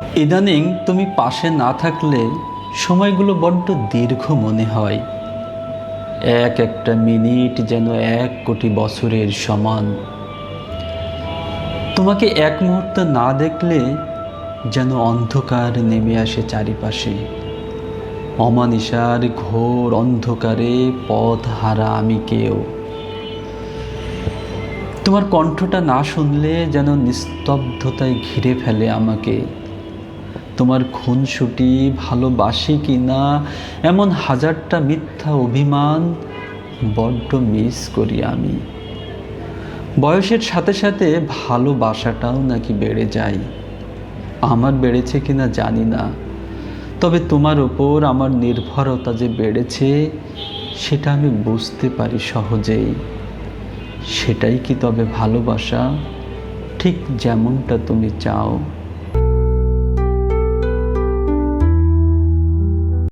ইদানিং তুমি পাশে না থাকলে সময়গুলো বড্ড দীর্ঘ মনে হয়। এক একটা মিনিট যেন এক কোটি বছরের সমান। তোমাকে এক মুহূর্ত না দেখলে যেন অন্ধকার নেমে আসে চারিপাশে। অমানিসার ঘোর অন্ধকারে পথ হারা আমি কেউ। তোমার কণ্ঠটা না শুনলে যেন নিস্তব্ধতায় ঘিরে ফেলে আমাকে। তোমার খুনসুটি ভালোবাসি কি না এমন হাজারটা মিথ্যা অভিমান বড্ড মিস করি আমি। বয়সের সাথে সাথে ভালোবাসাটাও নাকি বেড়ে যায়। আমার বেড়েছে কি না জানি না। তবে তোমার ওপর আমার নির্ভরতা যে বেড়েছে, সেটা আমি বুঝতে পারি সহজেই। সেটাই কি তবে ভালোবাসা? ঠিক যেমনটা তুমি চাও।